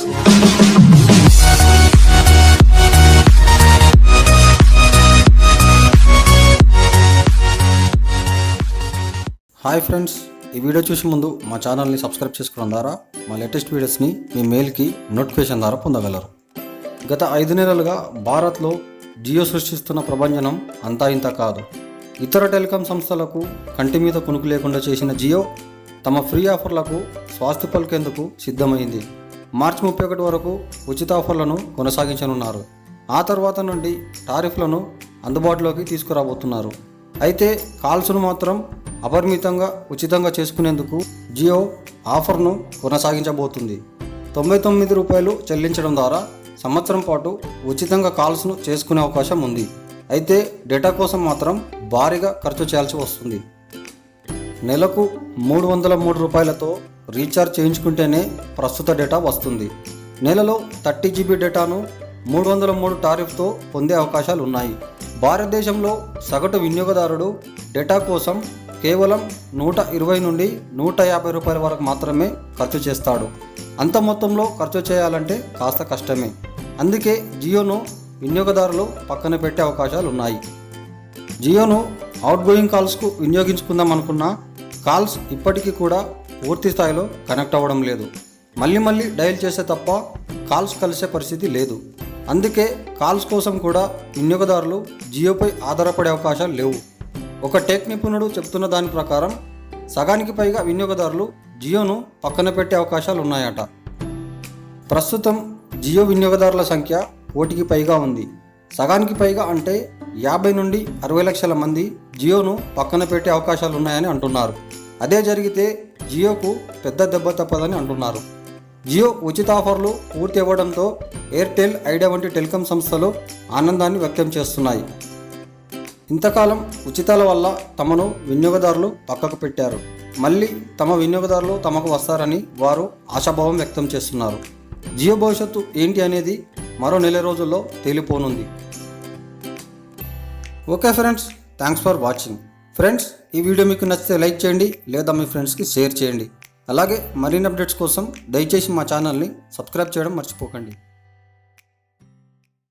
Hi friends ఈ video చూసే ముందు మా ఛానల్ని సబ్స్క్రైబ్ చేసుకోవడం ద్వారా మా లేటెస్ట్ వీడియోస్ని మీ మెయిల్కి నోటిఫికేషన్ ద్వారా పొందగలరు. గత ఐదు నెలలుగా భారత్లో జియో సృష్టిస్తున్న ప్రభంజనం అంతా ఇంత కాదు. ఇతర టెలికాం సంస్థలకు కంటి మీద కొనుక్కు లేకుండా చేసిన జియో తమ ఫ్రీ ఆఫర్లకు స్వాస్థ్య పలికేందుకు సిద్ధమైంది. మార్చి ముప్పై ఒకటి వరకు ఉచిత ఆఫర్లను కొనసాగించనున్నారు. ఆ తర్వాత నుండి టారిఫ్లను అందుబాటులోకి తీసుకురాబోతున్నారు. అయితే కాల్స్ను మాత్రం అపరిమితంగా ఉచితంగా చేసుకునేందుకు జియో ఆఫర్ను కొనసాగించబోతుంది. తొంభై తొమ్మిది రూపాయలు చెల్లించడం ద్వారా సంవత్సరం పాటు ఉచితంగా కాల్స్ను చేసుకునే అవకాశం ఉంది. అయితే డేటా కోసం మాత్రం భారీగా ఖర్చు చేయాల్సి వస్తుంది. నెలకు మూడు వందల మూడు రూపాయలతో రీఛార్జ్ చేయించుకుంటేనే ప్రస్తుత డేటా వస్తుంది. నెలలో థర్టీ జీబీ డేటాను మూడు వందల మూడు టారిఫ్తో పొందే అవకాశాలు ఉన్నాయి భారతదేశంలో సగటు వినియోగదారుడు డేటా కోసం కేవలం నూట ఇరవై నుండి నూట యాభై రూపాయల వరకు మాత్రమే ఖర్చు చేస్తాడు. అంత మొత్తంలో ఖర్చు చేయాలంటే కాస్త కష్టమే. అందుకే జియోను వినియోగదారులు పక్కన పెట్టే అవకాశాలు ఉన్నాయి జియోను అవుట్ గోయింగ్ కాల్స్కు వినియోగించుకుందాం అనుకున్న కాల్స్ ఇప్పటికీ కూడా పూర్తి స్థాయిలో కనెక్ట్ అవ్వడం లేదు. మళ్ళీ మళ్ళీ డయల్ చేస్తే తప్ప కాల్స్ కలిసే పరిస్థితి లేదు. అందుకే కాల్స్ కోసం కూడా వినియోగదారులు జియోపై ఆధారపడే అవకాశాలు లేవు. ఒక టెక్ నిపుణుడు చెప్తున్న దాని ప్రకారం సగానికి పైగా వినియోగదారులు జియోను పక్కన పెట్టే అవకాశాలు ఉన్నాయట. ప్రస్తుతం జియో వినియోగదారుల సంఖ్య కోటికి పైగా ఉంది. సగానికి పైగా అంటే యాభై నుండి అరవై లక్షల మంది జియోను పక్కన పెట్టే అవకాశాలు ఉన్నాయని అంటున్నారు. అదే జరిగితే జియోకు పెద్ద దెబ్బ తప్పదని అంటున్నారు. జియో ఉచిత ఆఫర్లు పూర్తి అవ్వడంతో ఎయిర్టెల్ ఐడియా వంటి టెలికాం సంస్థలు ఆనందాన్ని వ్యక్తం చేస్తున్నాయి. ఇంతకాలం ఉచితాల వల్ల తమను వినియోగదారులు పక్కకు పెట్టారు. మళ్ళీ తమ వినియోగదారులు తమకు వస్తారని వారు ఆశాభావం వ్యక్తం చేస్తున్నారు. జియో భవిష్యత్తు ఏంటి అనేది మరో నెల రోజుల్లో తేలిపోనుంది. Okay friends thanks for watching. Friends ఈ వీడియో మీకు నచ్చితే లైక్ చేయండి లేదా మీ ఫ్రెండ్స్కి షేర్ చేయండి. అలాగే మరిన్ని అప్డేట్స్ కోసం దయచేసి మా ఛానల్ని సబ్స్క్రైబ్ చేయడం మర్చిపోకండి.